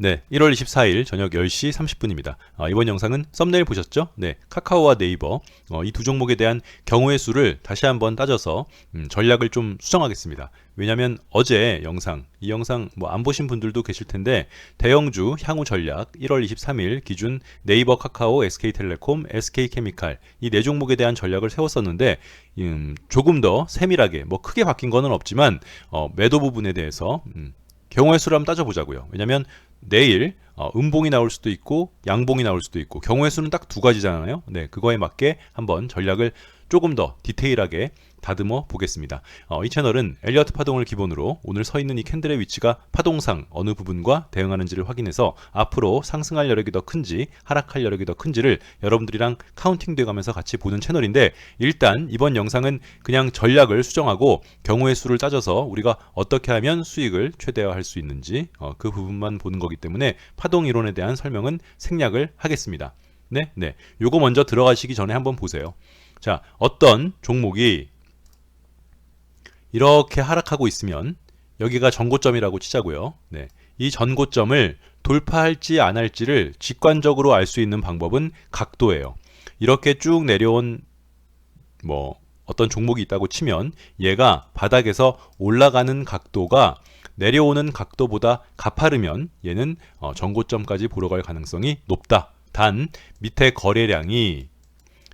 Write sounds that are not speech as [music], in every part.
네, 1월 24일 저녁 10시 30분입니다. 어, 이번 영상은 썸네일 보셨죠? 네, 카카오와 네이버 어, 이 두 종목에 대한 경우의 수를 다시 한번 따져서 음, 전략을 좀 수정하겠습니다. 왜냐하면 어제 영상, 이 영상 뭐 안 보신 분들도 계실 텐데 대형주 향후 전략 1월 23일 기준 네이버, 카카오, SK텔레콤, SK케미칼 이 네 종목에 대한 전략을 세웠었는데 음, 조금 더 세밀하게 뭐 크게 바뀐 거는 없지만 어, 매도 부분에 대해서 음, 경우의 수를 한번 따져보자고요. 왜냐하면 내일 어, 음봉이 나올 수도 있고 양봉이 나올 수도 있고 경우의 수는 딱 두 가지잖아요. 네, 그거에 맞게 한번 전략을 조금 더 디테일하게 다듬어 보겠습니다. 어, 이 채널은 엘리어트 파동을 기본으로 오늘 서 있는 이 캔들의 위치가 파동상 어느 부분과 대응하는지를 확인해서 앞으로 상승할 여력이 더 큰지 하락할 여력이 더 큰지를 여러분들이랑 카운팅 돼 가면서 같이 보는 채널인데 일단 이번 영상은 그냥 전략을 수정하고 경우의 수를 따져서 우리가 어떻게 하면 수익을 최대화할 수 있는지 어, 그 부분만 보는 거기 때문에 파동 이론에 대한 설명은 생략을 하겠습니다. 네, 네. 요거 먼저 들어가시기 전에 한번 보세요. 자, 어떤 종목이 이렇게 하락하고 있으면 여기가 전고점이라고 치자고요. 네. 이 전고점을 돌파할지 안 할지를 직관적으로 알 수 있는 방법은 각도예요. 이렇게 쭉 내려온 뭐 어떤 종목이 있다고 치면 얘가 바닥에서 올라가는 각도가 내려오는 각도보다 가파르면 얘는 어, 전고점까지 보러 갈 가능성이 높다. 단 밑에 거래량이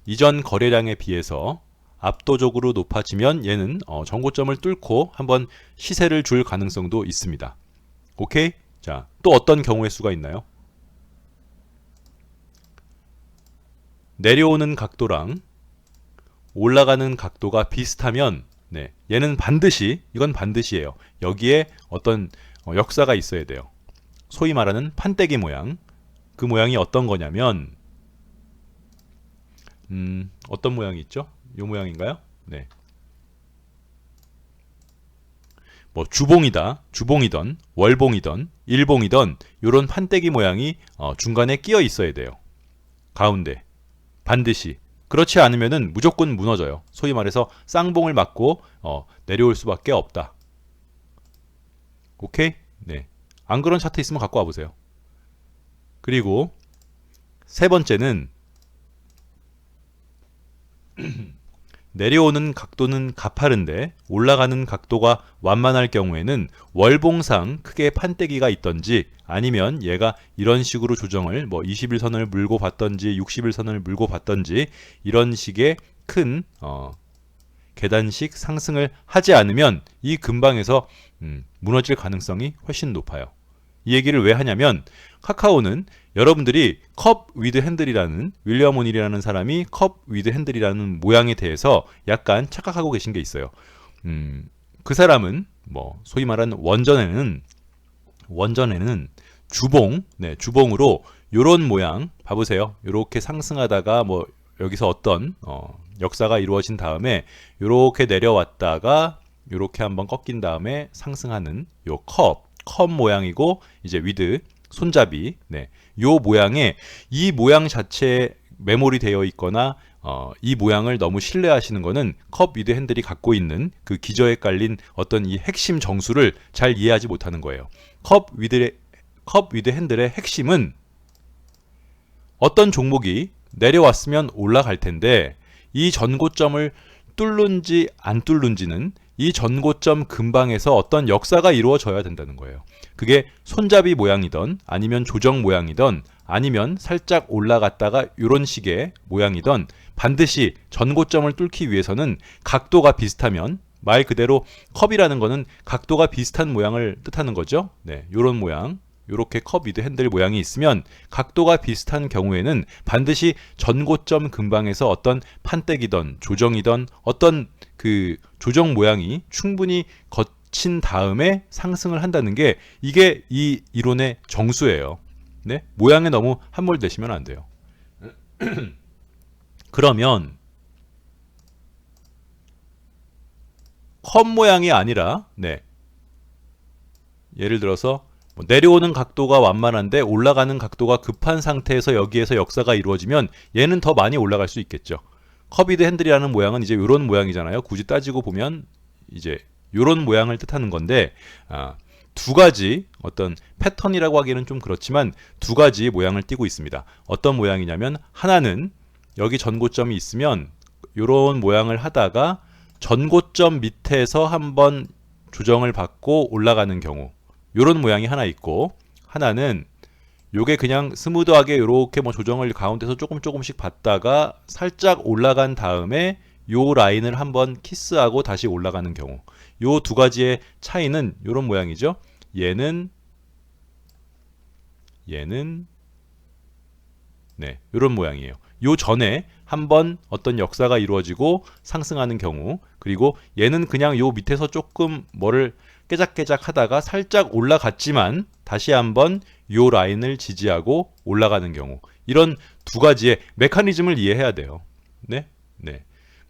이전 거래량에 비해서 압도적으로 높아지면 얘는 어, 정고점을 뚫고 한번 시세를 줄 가능성도 있습니다. 오케이? 자, 또 어떤 경우의 수가 있나요? 내려오는 각도랑 올라가는 각도가 비슷하면 네, 얘는 반드시 이건 반드시예요. 여기에 어떤 어, 역사가 있어야 돼요. 소위 말하는 판때기 모양. 그 모양이 어떤 거냐면 음, 어떤 모양이 있죠? 이 모양인가요? 네. 뭐 주봉이다, 주봉이던, 월봉이던, 일봉이던 이런 판때기 모양이 어, 중간에 끼어 있어야 돼요. 가운데 반드시 그렇지 않으면은 무조건 무너져요. 소위 말해서 쌍봉을 맞고 어, 내려올 수밖에 없다. 오케이? 네. 안 그런 차트 있으면 갖고 와 보세요. 그리고 세 번째는 [clears throat] 내려오는 각도는 가파른데 올라가는 각도가 완만할 경우에는 월봉상 크게 판때기가 있던지 아니면 얘가 이런 식으로 조정을 뭐 20일선을 물고 봤던지 60일선을 물고 봤던지 이런 식의 큰 어, 계단식 상승을 하지 않으면 이 근방에서 음, 무너질 가능성이 훨씬 높아요. 이 얘기를 왜 하냐면 카카오는 여러분들이 컵 위드 핸들이라는 윌리엄 오닐이라는 사람이 컵 위드 핸들이라는 모양에 대해서 약간 착각하고 계신 게 있어요. 음, 그 사람은 뭐 소위 말하는 원전에는 원전에는 주봉, 네, 주봉으로 요런 모양 봐 보세요. 요렇게 상승하다가 뭐 여기서 어떤 어, 역사가 이루어진 다음에 요렇게 내려왔다가 요렇게 한번 꺾인 다음에 상승하는 요 컵, 컵 모양이고 이제 위드 손잡이, 네, 요 모양에 이 모양 자체에 메모리 되어 있거나 어, 이 모양을 너무 신뢰하시는 것은 컵 위드 핸들이 갖고 있는 그 기저에 깔린 어떤 이 핵심 정수를 잘 이해하지 못하는 거예요. 컵 위드 컵 위드 핸들의 핵심은 어떤 종목이 내려왔으면 올라갈 텐데 이 전고점을 뚫는지 안 뚫는지는 이 전고점 근방에서 어떤 역사가 이루어져야 된다는 거예요. 그게 손잡이 모양이던 아니면 조정 모양이던 아니면 살짝 올라갔다가 이런 식의 모양이던 반드시 전고점을 뚫기 위해서는 각도가 비슷하면 말 그대로 컵이라는 거는 각도가 비슷한 모양을 뜻하는 거죠. 네, 요런 모양. 요렇게 컵 위드 핸들 모양이 있으면 각도가 비슷한 경우에는 반드시 전고점 근방에서 어떤 판때기던 조정이던 어떤 그 조정 모양이 충분히 거친 다음에 상승을 한다는 게 이게 이 이론의 정수예요. 네? 모양에 너무 함몰되시면 안 돼요. [clears throat] 그러면 컵 모양이 아니라 네. 예를 들어서 뭐 내려오는 각도가 완만한데 올라가는 각도가 급한 상태에서 여기에서 역사가 이루어지면 얘는 더 많이 올라갈 수 있겠죠. 커비드 핸들이라는 모양은 이제 이런 모양이잖아요. 굳이 따지고 보면 이제 이런 모양을 뜻하는 건데 아, 두 가지 어떤 패턴이라고 하기는 좀 그렇지만 두 가지 모양을 띠고 있습니다. 어떤 모양이냐면 하나는 여기 전고점이 있으면 이런 모양을 하다가 전고점 밑에서 한번 조정을 받고 올라가는 경우 이런 모양이 하나 있고 하나는 요게 그냥 스무드하게 이렇게 뭐 조정을 가운데서 조금 조금씩 받다가 살짝 올라간 다음에 요 라인을 한번 키스하고 다시 올라가는 경우 요 두 가지의 차이는 이런 모양이죠. 얘는 얘는 네 이런 모양이에요. 요 전에 한번 어떤 역사가 이루어지고 상승하는 경우 그리고 얘는 그냥 요 밑에서 조금 뭐를 깨작깨작 하다가 살짝 올라갔지만 다시 한번 요 라인을 지지하고 올라가는 경우 이런 두 가지의 메커니즘을 이해해야 돼요. 네? 네.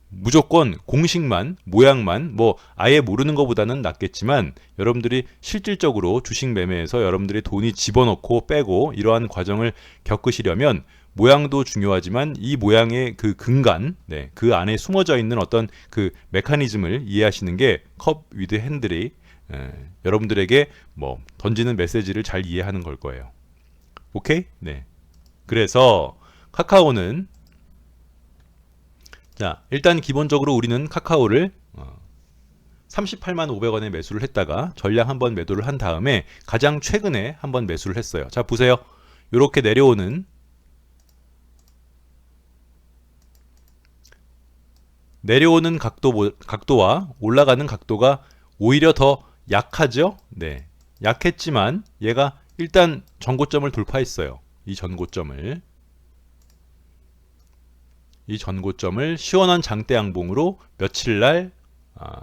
무조건 공식만 모양만 뭐 아예 모르는 것보다는 낫겠지만 여러분들이 실질적으로 주식 매매에서 여러분들이 돈이 집어넣고 빼고 이러한 과정을 겪으시려면 모양도 중요하지만 이 모양의 그 근간, 네, 그 안에 숨어져 있는 어떤 그 메커니즘을 이해하시는 게 컵 위드 핸들이 에, 여러분들에게 뭐 던지는 메시지를 잘 이해하는 걸 거예요. 오케이? 네. 그래서 카카오는 자, 일단 기본적으로 우리는 카카오를 어, 38만 500원에 매수를 했다가 전량 한번 매도를 한 다음에 가장 최근에 한번 매수를 했어요. 자, 보세요. 이렇게 내려오는 내려오는 각도 각도와 올라가는 각도가 오히려 더 약하죠? 네. 약했지만 얘가 일단 전고점을 돌파했어요. 이 전고점을 이 전고점을 시원한 장대 양봉으로 며칠 날 아,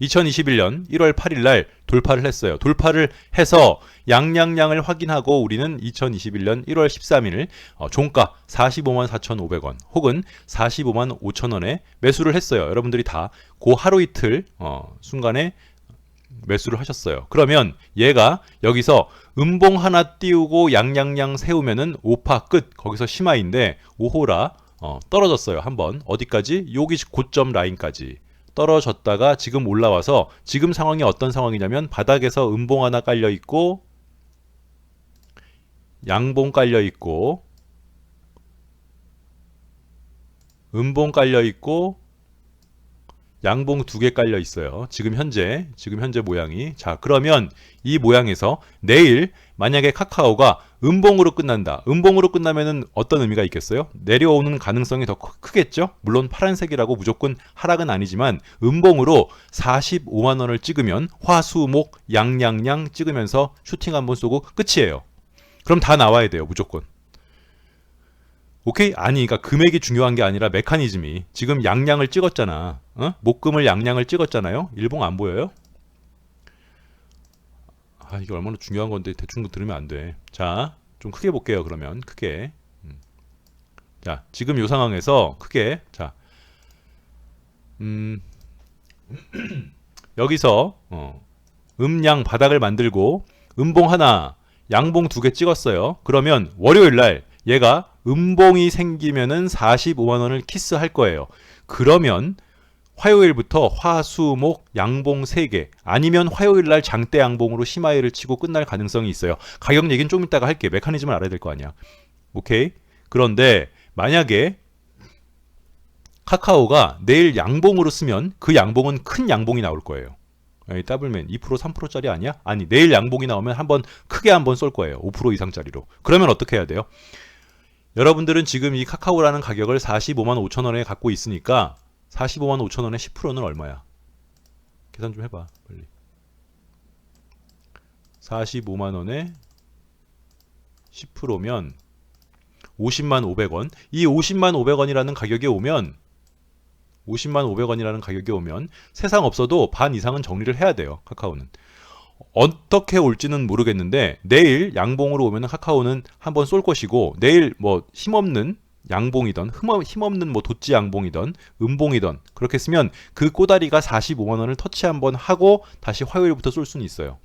2021년 1월 8일 날 돌파를 했어요. 돌파를 해서 양양량을 확인하고 우리는 2021년 1월 13일 어, 종가 45만 4,500원 혹은 45만 5천원에 매수를 했어요. 여러분들이 다 그 하루 이틀 어, 순간에 매수를 하셨어요. 그러면 얘가 여기서 음봉 하나 띄우고 양양양 세우면은 5파 끝 거기서 심화인데 5호라 어, 떨어졌어요. 한번 어디까지? 여기 고점 라인까지 떨어졌다가 지금 올라와서 지금 상황이 어떤 상황이냐면 바닥에서 음봉 하나 깔려 있고 양봉 깔려 있고 음봉 깔려 있고 양봉 두 개 깔려 있어요. 지금 현재 지금 현재 모양이 자 그러면 이 모양에서 내일 만약에 카카오가 음봉으로 끝난다. 음봉으로 끝나면은 어떤 의미가 있겠어요? 내려오는 가능성이 더 크겠죠? 물론 파란색이라고 무조건 하락은 아니지만 음봉으로 45만 원을 찍으면 화수목 양양양 찍으면서 슈팅 한번 쏘고 끝이에요. 그럼 다 나와야 돼요. 무조건. 오케이? 아니, 그러니까 금액이 중요한 게 아니라 메커니즘이 지금 양양을 찍었잖아. 어? 목금을 양양을 찍었잖아요. 일봉 안 보여요? 아, 이게 얼마나 중요한 건데 대충 들으면 안 돼. 자, 좀 크게 볼게요. 그러면 크게. 음. 자, 지금 이 상황에서 크게 자, 음, [clears throat] 여기서 어, 음양 바닥을 만들고 음봉 하나, 양봉 두 개 찍었어요. 그러면 월요일 날 얘가 음봉이 생기면은 45만 원을 키스할 거예요. 그러면 화요일부터 화수목 양봉 3개 아니면 화요일 날 장대 양봉으로 심하이를 치고 끝날 가능성이 있어요. 가격 얘기는 좀 이따가 할게. 메커니즘을 알아야 될 거 아니야. 오케이? 그런데 만약에 카카오가 내일 양봉으로 쓰면 그 양봉은 큰 양봉이 나올 거예요. 더블맨 2% 3%짜리 아니야? 아니 내일 양봉이 나오면 한번 크게 한번 쏠 거예요. 5% 이상짜리로. 그러면 어떻게 해야 돼요? 여러분들은 지금 이 카카오라는 가격을 45만 5천 원에 갖고 있으니까 45만 5천 원에 10%는 얼마야? 계산 좀 해봐 빨리. 45만 원에 10%면 50만 500원. 이 50만 500원이라는 가격에 오면 50만 500원이라는 가격에 오면 세상 없어도 반 이상은 정리를 해야 돼요 카카오는. 어떻게 올지는 모르겠는데 내일 양봉으로 오면 카카오는 한번 쏠 것이고 내일 뭐 힘없는 양봉이던 힘없는 뭐 도치 양봉이던 음봉이던 그렇게 쓰면 그 꼬다리가 45만 원을 터치 한번 하고 다시 화요일부터 쏠 수는 있어요.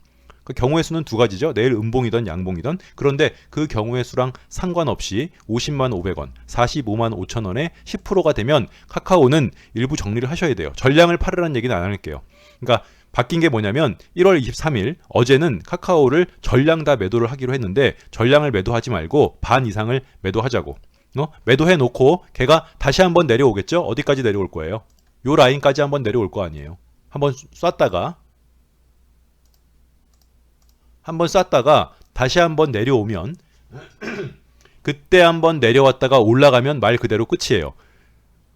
그 경우의 수는 두 가지죠. 내일 음봉이던 양봉이던 그런데 그 경우의 수랑 상관없이 50만 500원, 45만 5천 원에 10%가 되면 카카오는 일부 정리를 하셔야 돼요. 전량을 팔으라는 얘기는 안 할게요. 그러니까 바뀐 게 뭐냐면 1월 23일 어제는 카카오를 전량 다 매도를 하기로 했는데 전량을 매도하지 말고 반 이상을 매도하자고. 어? 매도해 놓고 걔가 다시 한번 내려오겠죠? 어디까지 내려올 거예요? 요 라인까지 한번 내려올 거 아니에요. 한번 쐈다가 한번 쐈다가 다시 한번 내려오면 [clears throat] 그때 한번 내려왔다가 올라가면 말 그대로 끝이에요.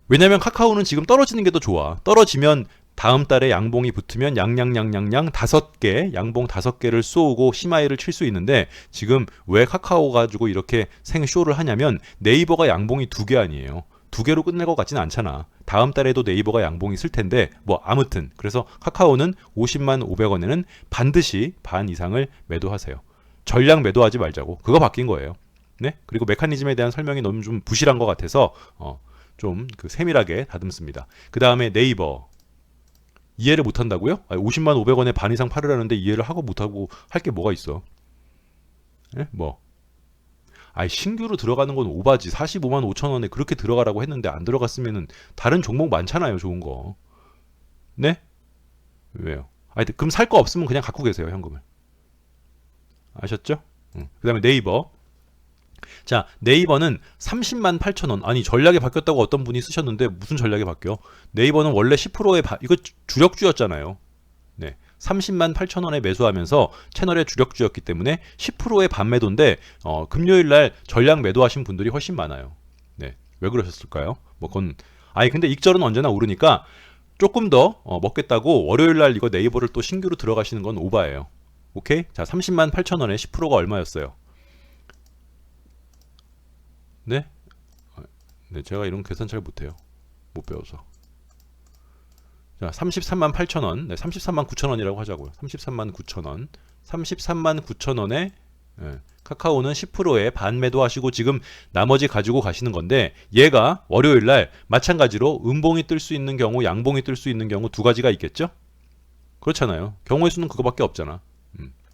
왜냐면 카카오는 지금 떨어지는 게 더 좋아. 떨어지면 다음 달에 양봉이 붙으면 양양양양양 다섯 개, 양봉 다섯 개를 쏘고 시마이를 칠 수 있는데 지금 왜 카카오 가지고 이렇게 생쇼를 하냐면 네이버가 양봉이 두 개 아니에요. 두 개로 끝낼 것 같지는 않잖아. 다음 달에도 네이버가 양봉이 쓸 텐데 뭐 아무튼 그래서 카카오는 50만 500원에는 반드시 반 이상을 매도하세요. 전량 매도하지 말자고. 그거 바뀐 거예요. 네? 그리고 메커니즘에 대한 설명이 너무 좀 부실한 것 같아서 어, 좀그 세밀하게 다듬습니다. 그 다음에 네이버 이해를 못 한다고요? 50만 500원에 반 이상 팔으라는데 이해를 하고 못 하고 할 게 뭐가 있어? 예? 뭐? 아이 신규로 들어가는 건 오바지. 45만 5천 원에 그렇게 들어가라고 했는데 안 들어갔으면은 다른 종목 많잖아요, 좋은 거. 네? 왜요? 아이 그럼 살 거 없으면 그냥 갖고 계세요, 현금을. 아셨죠? 응. 그 다음에 네이버. 자, 네이버는 30만 8천 원. 아니, 전략이 바뀌었다고 어떤 분이 쓰셨는데 무슨 전략이 바뀌어? 네이버는 원래 10%의 바, 이거 주력주였잖아요. 네. 30만 8천 원에 매수하면서 채널의 주력주였기 때문에 10%의 반매도인데 어, 금요일 날 전량 매도하신 분들이 훨씬 많아요. 네. 왜 그러셨을까요? 뭐 그건 아니 근데 익절은 언제나 오르니까 조금 더 어, 먹겠다고 월요일 날 이거 네이버를 또 신규로 들어가시는 건 오바예요. 오케이? 자, 30만 8천 원에 10%가 얼마였어요? 네? 네, 제가 이런 계산 잘 못해요. 못 배워서. 자, 33만 8천 원, 네, 33만 9천 원이라고 하자고요. 33만 9천 원, 33만 9천 원에 예, 카카오는 10%에 반 매도 하시고 지금 나머지 가지고 가시는 건데 얘가 월요일 날 마찬가지로 음봉이 뜰 수 있는 경우, 양봉이 뜰 수 있는 경우 두 가지가 있겠죠? 그렇잖아요. 경우의 수는 그거밖에 없잖아.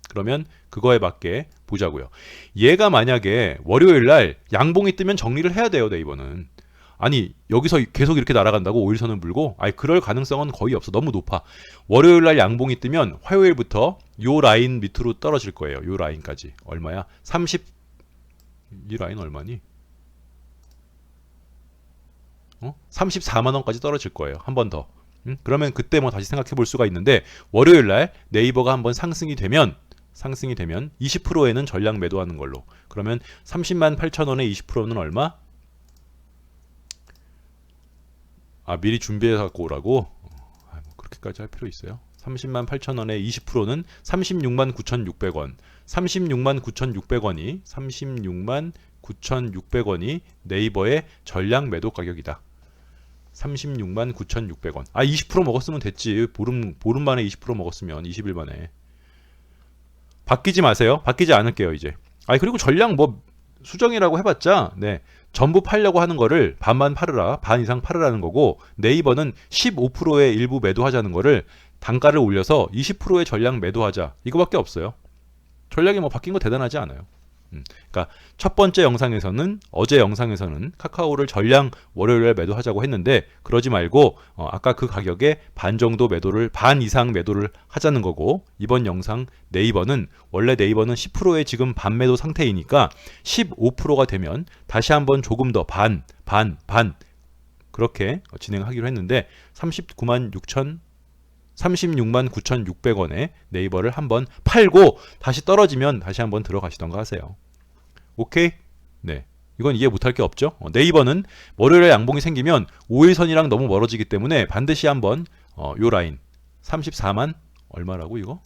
음, 그러면 그거에 맞게 보자고요. 얘가 만약에 월요일 날 양봉이 뜨면 정리를 해야 돼요, 네이버는. 아니 여기서 계속 이렇게 날아간다고 5일선을 물고? 아니 그럴 가능성은 거의 없어. 너무 높아. 월요일 날 양봉이 뜨면 화요일부터 요 라인 밑으로 떨어질 거예요. 요 라인까지. 얼마야? 30 이 라인 얼마니? 어? 34만 원까지 떨어질 거예요. 한 번더. 응? 그러면 그때 뭐 다시 생각해 볼 수가 있는데 월요일 날 네이버가 한번 상승이 되면 상승이 되면 20%에는 전량 매도하는 걸로. 그러면 30만 8천 원에 20%는 얼마? 아 미리 준비해 갖고 오라고? 아, 뭐 그렇게까지 할 필요 있어요? 30만 8천 원에 20%는 36만 9,600원. 36만 9,600원이 36만 9,600원이 네이버의 전량 매도 가격이다. 36만 9,600원. 아 20% 먹었으면 됐지. 보름 보름 만에 20% 먹었으면 20일 만에 바뀌지 마세요 바뀌지 않을게요 이제 아 그리고 전량 뭐 수정이라고 해봤자 네 전부 팔려고 하는 거를 반만 팔으라, 반 이상 팔으라는 거고 네이버는 15%의 일부 매도하자는 거를 단가를 올려서 20%의 전량 매도하자. 이거밖에 없어요. 전략이 뭐 바뀐 거 대단하지 않아요. 음, 그러니까 첫 번째 영상에서는 어제 영상에서는 카카오를 전량 월요일에 매도하자고 했는데 그러지 말고 어, 아까 그 가격에 반 정도 매도를 반 이상 매도를 하자는 거고 이번 영상 네이버는 원래 네이버는 10%의 지금 반 매도 상태이니까 15%가 되면 다시 한번 조금 더 반 반, 반 그렇게 진행하기로 했는데 39만 6천 36만 9,600원에 네이버를 한번 팔고 다시 떨어지면 다시 한번 들어가시던가 하세요. 오케이? 네. 이건 이해 못할 게 없죠. 어, 네이버는 월요일에 양봉이 생기면 5일선이랑 너무 멀어지기 때문에 반드시 한번 어, 요 라인 34만 얼마라고 이거?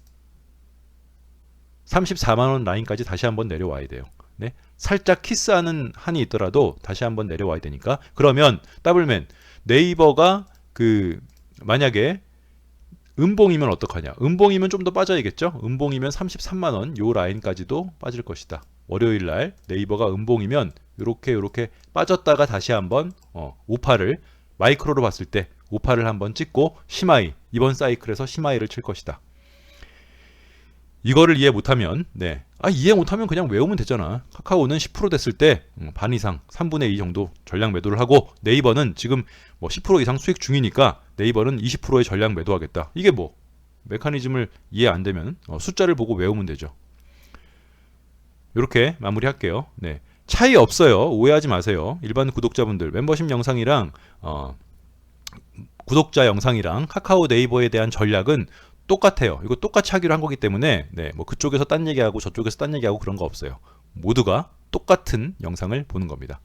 34만 원 라인까지 다시 한번 내려와야 돼요. 네. 살짝 키스하는 한이 있더라도 다시 한번 내려와야 되니까 그러면 더블맨 네이버가 그 만약에 음봉이면 어떡하냐? 음봉이면 좀 더 빠져야겠죠? 음봉이면 33만 원 요 라인까지도 빠질 것이다. 월요일 날 네이버가 음봉이면 요렇게 요렇게 빠졌다가 다시 한번 어, 오파를 마이크로로 봤을 때 오파를 한번 찍고 시마이 이번 사이클에서 시마이를 칠 것이다. 이거를 이해 못하면 네. 아 이해 못하면 그냥 외우면 되잖아. 카카오는 10% 됐을 때 반 이상 3분의 2 정도 전량 매도를 하고 네이버는 지금 뭐 10% 이상 수익 중이니까 네이버는 20%의 전량 매도하겠다. 이게 뭐 메커니즘을 이해 안 되면 어, 숫자를 보고 외우면 되죠. 이렇게 마무리할게요. 네. 차이 없어요. 오해하지 마세요. 일반 구독자분들 멤버십 영상이랑 어, 구독자 영상이랑 카카오 네이버에 대한 전략은 똑같아요. 이거 똑같이 하기로 한 거기 때문에 네, 뭐 그쪽에서 딴 얘기하고 저쪽에서 딴 얘기하고 그런 거 없어요. 모두가 똑같은 영상을 보는 겁니다.